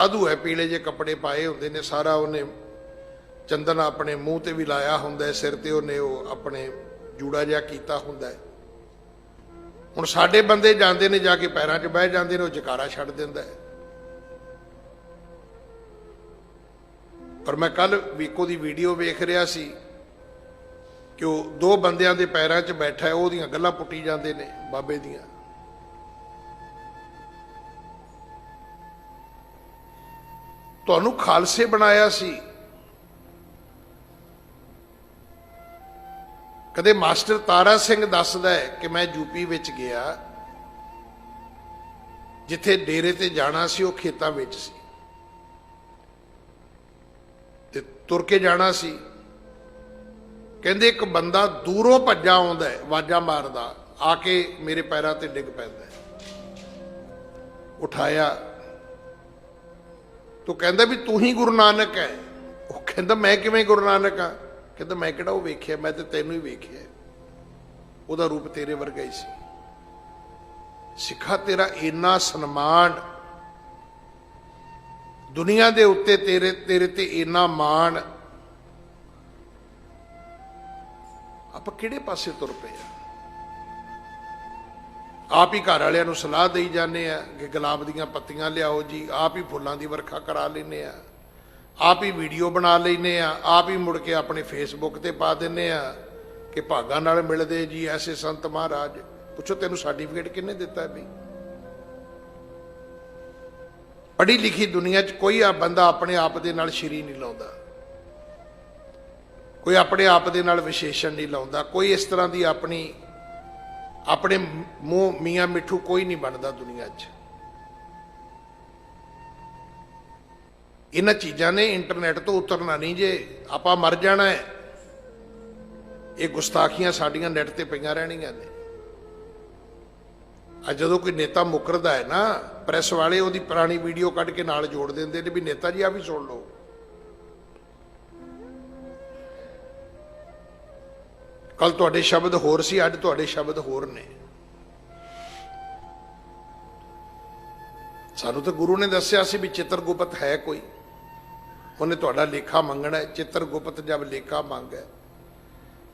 ਸਾਧੂ ਹੈ, ਪੀਲੇ ਜੇ ਕੱਪੜੇ ਪਾਏ ਹੁੰਦੇ ਨੇ, ਸਾਰਾ ਉਹਨੇ ਚੰਦਨ ਆਪਣੇ ਮੂੰਹ ਤੇ ਵੀ ਲਾਇਆ ਹੁੰਦਾ ਸਿਰ ਤੇ ਉਹਨੇ ਉਹ ਆਪਣੇ ਜੂੜਾ ਜਿਹਾ ਕੀਤਾ ਹੁੰਦਾ ਹੁਣ ਸਾਡੇ ਬੰਦੇ ਜਾਂਦੇ ਨੇ, ਜਾ ਕੇ ਪੈਰਾਂ 'ਚ ਬਹਿ ਜਾਂਦੇ ਨੇ, ਉਹ ਜਕਾਰਾ ਛੱਡ ਦਿੰਦਾ ਹੈ। ਪਰ ਮੈਂ ਕੱਲ ਵੀਕੋ ਦੀ ਵੀਡੀਓ ਵੇਖ ਰਿਹਾ ਸੀ ਕਿ ਉਹ ਦੋ ਬੰਦਿਆਂ ਦੇ ਪੈਰਾਂ 'ਚ ਬੈਠਾ ਹੈ, ਉਹਦੀਆਂ ਗੱਲਾਂ ਪੁੱਟੀ ਜਾਂਦੇ ਨੇ ਬਾਬੇ ਦੀਆਂ। ਤੁਹਾਨੂੰ ਖਾਲਸੇ ਬਣਾਇਆ ਸੀ। ਕਦੇ ਮਾਸਟਰ ਤਾਰਾ ਸਿੰਘ ਦੱਸਦਾ ਹੈ ਕਿ ਮੈਂ ਯੂਪੀ ਵਿੱਚ ਗਿਆ। ਜਿੱਥੇ ਡੇਰੇ ਤੇ ਜਾਣਾ ਸੀ, ਉਹ ਖੇਤਾਂ ਵਿੱਚ ਸੀ। ਤੇ ਤੁਰ ਕੇ ਜਾਣਾ ਸੀ। ਕਹਿੰਦੇ ਇੱਕ ਬੰਦਾ ਦੂਰੋਂ ਭੱਜਾ ਆਉਂਦਾ ਹੈ, ਆਵਾਜ਼ਾਂ ਮਾਰਦਾ, ਆ ਕੇ ਮੇਰੇ ਪੈਰਾਂ ਤੇ ਡਿੱਗ ਪੈਂਦਾ ਉਠਾਇਆ ਤੂੰ ਕਹਿੰਦਾ ਵੀ ਤੂੰ ਹੀ ਗੁਰੂ ਨਾਨਕ ਹੈ। ਉਹ ਕਹਿੰਦਾ ਮੈਂ ਕਿਵੇਂ ਗੁਰੂ ਨਾਨਕ ਆ ਕਹਿੰਦਾ ਮੈਂ ਕਿਹੜਾ ਉਹ ਵੇਖਿਆ, ਮੈਂ ਤੇ ਤੈਨੂੰ ਹੀ ਵੇਖਿਆ। ਉਹਦਾ ਰੂਪ ਤੇਰੇ ਵਰਗਾ ਹੀ ਸੀ। ਸਿੱਖਾ ਤੇਰਾ ਇੰਨਾ ਸਨਮਾਨ, ਦੁਨੀਆ ਦੇ ਉੱਤੇ ਤੇਰੇ ਤੇਰੇ ਤੇ ਇੰਨਾ ਮਾਣ। ਆਪਾਂ ਕਿਹੜੇ ਪਾਸੇ ਤੁਰ ਪਏ ਆ? ਆਪ ਹੀ ਘਰ ਵਾਲਿਆਂ ਨੂੰ ਸਲਾਹ ਦੇਈ ਜਾਂਦੇ ਆ ਕਿ ਗੁਲਾਬ ਦੀਆਂ ਪੱਤੀਆਂ ਲਿਆਓ ਜੀ, ਆਪ ਹੀ ਫੁੱਲਾਂ ਦੀ ਵਰਖਾ ਕਰਾ ਲੈਨੇ ਆ। ਆਪ ਹੀ ਵੀਡੀਓ ਬਣਾ ਲੈਨੇ ਆ, ਆਪ ਹੀ ਮੁੜ ਕੇ ਆਪਣੇ ਫੇਸਬੁੱਕ ਤੇ ਪਾ ਦਿੰਨੇ ਆ ਕਿ ਭਾਗਾਂ ਨਾਲ ਮਿਲਦੇ ਜੀ, ਐਸੇ ਸੰਤ ਮਹਾਰਾਜ। ਪੁੱਛੋ ਤੈਨੂੰ ਸਰਟੀਫਿਕੇਟ ਕਿਹਨੇ ਦਿੱਤਾ ਹੈ ਬਈ ਪੜ੍ਹੀ ਲਿਖੀ ਦੁਨੀਆ 'ਚ ਕੋਈ ਆ ਬੰਦਾ ਆਪਣੇ ਆਪ ਦੇ ਨਾਲ ਸ਼ਰੀ ਨਹੀਂ ਲਾਉਂਦਾ। ਕੋਈ ਆਪਣੇ ਆਪ ਦੇ ਨਾਲ ਵਿਸ਼ੇਸ਼ਣ ਨਹੀਂ ਲਾਉਂਦਾ। ਕੋਈ ਇਸ ਤਰ੍ਹਾਂ ਦੀ ਆਪਣੀ ਆਪਣੇ ਮੂੰਹ ਮੀਆਂ ਮਿੱਠੂ ਕੋਈ ਨਹੀਂ ਬਣਦਾ ਦੁਨੀਆ 'ਚ। ਇਹਨਾਂ ਚੀਜ਼ਾਂ ਨੇ ਇੰਟਰਨੈਟ ਤੋਂ ਉਤਰਨਾ ਨਹੀਂ ਜੇ ਆਪਾਂ ਮਰ ਜਾਣਾ ਹੈ। ਇਹ ਗੁਸਤਾਖੀਆਂ ਸਾਡੀਆਂ ਨੈਟ ਤੇ ਪਈਆਂ ਰਹਿਣੀਆਂ ਨੇ। ਆ ਜਦੋਂ ਕੋਈ ਨੇਤਾ ਮੁਕਰਦਾ ਹੈ ਨਾ, ਪ੍ਰੈਸ ਵਾਲੇ ਉਹਦੀ ਪੁਰਾਣੀ ਵੀਡੀਓ ਕੱਢ ਕੇ ਨਾਲ ਜੋੜ ਦਿੰਦੇ ਨੇ ਵੀ ਨੇਤਾ ਜੀ ਆ ਵੀ ਸੁਣ ਲਓ। ਕੱਲ ਤੁਹਾਡੇ ਸ਼ਬਦ ਹੋਰ ਸੀ, ਅੱਜ ਤੁਹਾਡੇ ਸ਼ਬਦ ਹੋਰ ਨੇ। ਸਾਨੂੰ ਤਾਂ ਗੁਰੂ ਨੇ ਦੱਸਿਆ ਸੀ ਵੀ ਚਿੱਤਰਗੁਪਤ ਹੈ ਕੋਈ। ਉਹਨੇ ਤੁਹਾਡਾ ਲੇਖਾ ਮੰਗਣਾ ਹੈ, ਚਿੱਤਰਗੁਪਤ ਜਦ ਲੇਖਾ ਮੰਗੇ,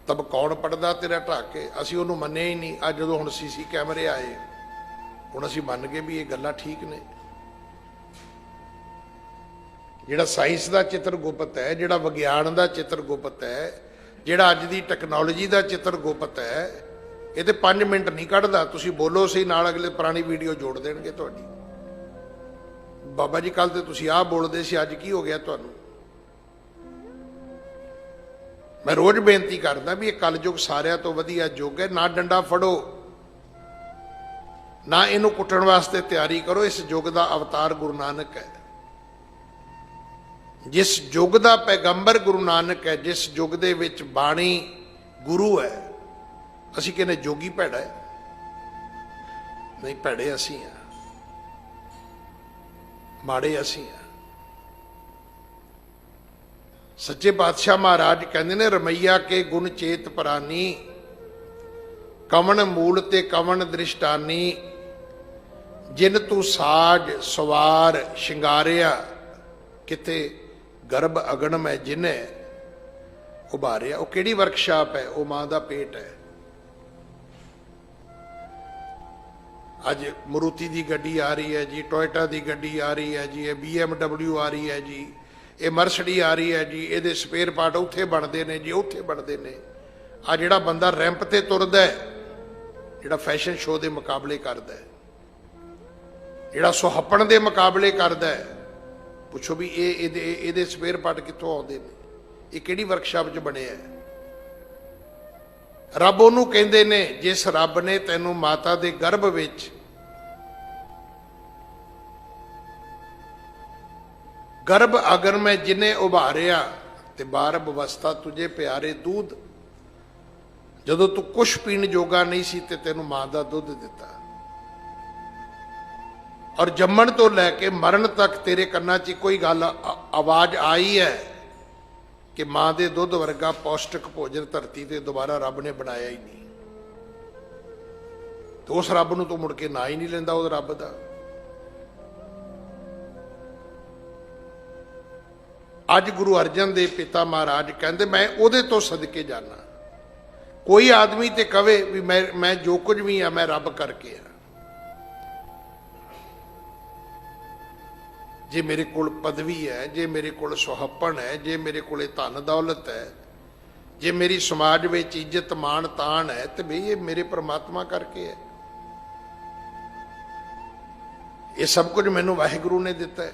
ਤਬ ਕੌਣ ਪੜਦਾ ਤੇਰਾ ਢਾਕ? ਕੇ ਅਸੀਂ ਉਹਨੂੰ ਮੰਨਿਆ ਹੀ ਨਹੀਂ। ਅੱਜ ਜਦੋਂ ਹੁਣ ਸੀਸੀ ਕੈਮਰੇ ਆਏ, ਹੁਣ ਅਸੀਂ ਮੰਨ ਗਏ ਵੀ ਇਹ ਗੱਲਾਂ ਠੀਕ ਨੇ। ਜਿਹੜਾ ਸਾਇੰਸ ਦਾ ਚਿੱਤਰਗੁਪਤ ਹੈ, ਜਿਹੜਾ ਵਿਗਿਆਨ ਦਾ ਚਿੱਤਰਗੁਪਤ ਹੈ ਜਿਹੜਾ ਅੱਜ ਦੀ ਟੈਕਨੋਲੋਜੀ ਦਾ ਚਿੱਤਰ ਗੋਪਤ ਹੈ, ਇਹ ਤੇ 5 ਮਿੰਟ ਨਹੀਂ ਕੱਢਦਾ। ਤੁਸੀਂ ਬੋਲੋ ਸਹੀ, ਨਾਲ ਅਗਲੇ ਪੁਰਾਣੀ ਵੀਡੀਓ ਜੋੜ ਦੇਣਗੇ ਤੁਹਾਡੀ। ਬਾਬਾ ਜੀ ਕੱਲ ਤੇ ਤੁਸੀਂ ਆਹ ਬੋਲਦੇ ਸੀ, ਅੱਜ ਕੀ ਹੋ ਗਿਆ ਤੁਹਾਨੂੰ? ਮੈਂ ਰੋਜ਼ ਬੇਨਤੀ ਕਰਦਾ ਵੀ ਇਹ ਕਲਯੁਗ ਸਾਰਿਆਂ ਤੋਂ ਵਧੀਆ ਯੁੱਗ ਹੈ, ਨਾ ਡੰਡਾ ਫੜੋ, ਨਾ ਇਹਨੂੰ ਕੁੱਟਣ ਵਾਸਤੇ ਤਿਆਰੀ ਕਰੋ, ਇਸ ਯੁੱਗ ਦਾ ਅਵਤਾਰ ਗੁਰੂ ਨਾਨਕ ਹੈ। ਜਿਸ ਯੁੱਗ ਦਾ ਪੈਗੰਬਰ ਗੁਰੂ ਨਾਨਕ ਹੈ, ਜਿਸ ਯੁੱਗ ਦੇ ਵਿੱਚ ਬਾਣੀ ਗੁਰੂ ਹੈ, ਅਸੀਂ ਕਹਿੰਦੇ ਜੋਗੀ ਭੈੜਾ ਹੈ। ਨਹੀਂ, ਭੈੜੇ ਅਸੀਂ ਆ ਮਾੜੇ ਅਸੀਂ ਆ ਸੱਚੇ ਪਾਤਸ਼ਾਹ ਮਹਾਰਾਜ ਕਹਿੰਦੇ ਨੇ, ਰਮਈਆ ਕੇ ਗੁਣ ਚੇਤ ਪ੍ਰਾਨੀ, ਕਵਣ ਮੂਲ ਤੇ ਕਵਣ ਦ੍ਰਿਸ਼ਟਾਨੀ, ਜਿਨ ਤੂੰ ਸਾਜ ਸਵਾਰ ਸ਼ਿੰਗਾਰਿਆ ਕਿਤੇ ਗਰਭ ਅਗਣ ਮੈਂ ਜਿਨੇ ਉਭਾਰਿਆ ਉਹ ਕਿਹੜੀ ਵਰਕਸ਼ਾਪ ਹੈ? ਉਹ ਮਾਂ ਦਾ ਪੇਟ ਹੈ। ਅੱਜ ਮਰੂਤੀ ਦੀ ਗੱਡੀ ਆ ਰਹੀ ਹੈ ਜੀ, ਟੋਇਟਾ ਦੀ ਗੱਡੀ ਆ ਰਹੀ ਹੈ ਜੀ, ਇਹ BMW ਆ ਰਹੀ ਹੈ ਜੀ, ਇਹ ਮਰਸਡੀ ਆ ਰਹੀ ਹੈ ਜੀ, ਇਹਦੇ ਸਪੇਅਰ ਪਾਰਟ ਉੱਥੇ ਬਣਦੇ ਨੇ ਜੀ, ਉੱਥੇ ਬਣਦੇ ਨੇ। ਆ ਜਿਹੜਾ ਬੰਦਾ ਰੈਂਪ ਤੇ ਤੁਰਦਾ ਹੈ, ਜਿਹੜਾ ਫੈਸ਼ਨ ਸ਼ੋਅ ਦੇ ਮੁਕਾਬਲੇ ਕਰਦਾ ਹੈ, ਜਿਹੜਾ ਸੁਹੱਪਣ ਦੇ ਮੁਕਾਬਲੇ ਕਰਦਾ ਹੈ ਪੁੱਛੋ ਵੀ ਇਹ ਇਹਦੇ ਇਹਦੇ ਸਪੇਅਰ ਪਾਰਟ ਕਿੱਥੋਂ ਆਉਂਦੇ ਨੇ? ਇਹ ਕਿਹੜੀ ਵਰਕਸ਼ਾਪ 'ਚ ਬਣਿਆ ਹੈ? ਰੱਬ ਉਹਨੂੰ ਕਹਿੰਦੇ ਨੇ, ਜਿਸ ਰੱਬ ਨੇ ਤੈਨੂੰ ਮਾਤਾ ਦੇ ਗਰਭ ਵਿੱਚ ਗਰਭ ਅਗਰ ਮੈਂ ਜਿਨੇ ਉਭਾਰਿਆ ਤੇ ਬਾਰਬ ਅਵਸਥਾ ਤੁਝੇ ਪਿਆਰੇ ਦੂਧ, ਜਦੋਂ ਤੂੰ ਕੁਛ ਪੀਣ ਜੋਗਾ ਨਹੀਂ ਸੀ ਤੇ ਤੈਨੂੰ ਮਾਂ ਦਾ ਦੁੱਧ ਦਿੱਤਾ। ਔਰ ਜੰਮਣ ਤੋਂ ਲੈ ਕੇ ਮਰਨ ਤੱਕ ਤੇਰੇ ਕੰਨਾਂ 'ਚ ਕੋਈ ਗੱਲ ਆਵਾਜ਼ ਆਈ ਹੈ ਕਿ ਮਾਂ ਦੇ ਦੁੱਧ ਵਰਗਾ ਪੌਸ਼ਟਿਕ ਭੋਜਨ ਧਰਤੀ ਤੇ ਦੁਬਾਰਾ ਰੱਬ ਨੇ ਬਣਾਇਆ ਹੀ ਨਹੀਂ। ਤੇ ਉਸ ਰੱਬ ਨੂੰ ਤੂੰ ਮੁੜ ਕੇ ਨਾ ਹੀ ਨਹੀਂ ਲੈਂਦਾ ਉਹ ਰੱਬ ਦਾ। ਅੱਜ ਗੁਰੂ ਅਰਜਨ ਦੇ ਪਿਤਾ ਮਹਾਰਾਜ ਕਹਿੰਦੇ, ਮੈਂ ਉਹਦੇ ਤੋਂ ਸਦਕੇ ਜਾਣਾ ਕੋਈ ਆਦਮੀ ਤੇ ਕਵੇ ਵੀ ਮੈਂ ਮੈਂ ਜੋ ਕੁਝ ਵੀ ਆ, ਮੈਂ ਰੱਬ ਕਰਕੇ ਆ। ਜੇ ਮੇਰੇ ਕੋਲ ਪਦਵੀ ਹੈ, ਜੇ ਮੇਰੇ ਕੋਲ ਸੁਹੱਪਣ ਹੈ, ਜੇ ਮੇਰੇ ਕੋਲੇ ਧਨ ਦੌਲਤ ਹੈ, ਜੇ ਮੇਰੀ ਸਮਾਜ ਵਿੱਚ ਇੱਜ਼ਤ ਮਾਣ ਤਾਣ ਹੈ, ਤੇ ਬਈ ਇਹ ਮੇਰੇ ਪਰਮਾਤਮਾ ਕਰਕੇ ਹੈ। ਇਹ ਸਭ ਕੁਝ ਮੈਨੂੰ ਵਾਹਿਗੁਰੂ ਨੇ ਦਿੱਤਾ ਹੈ।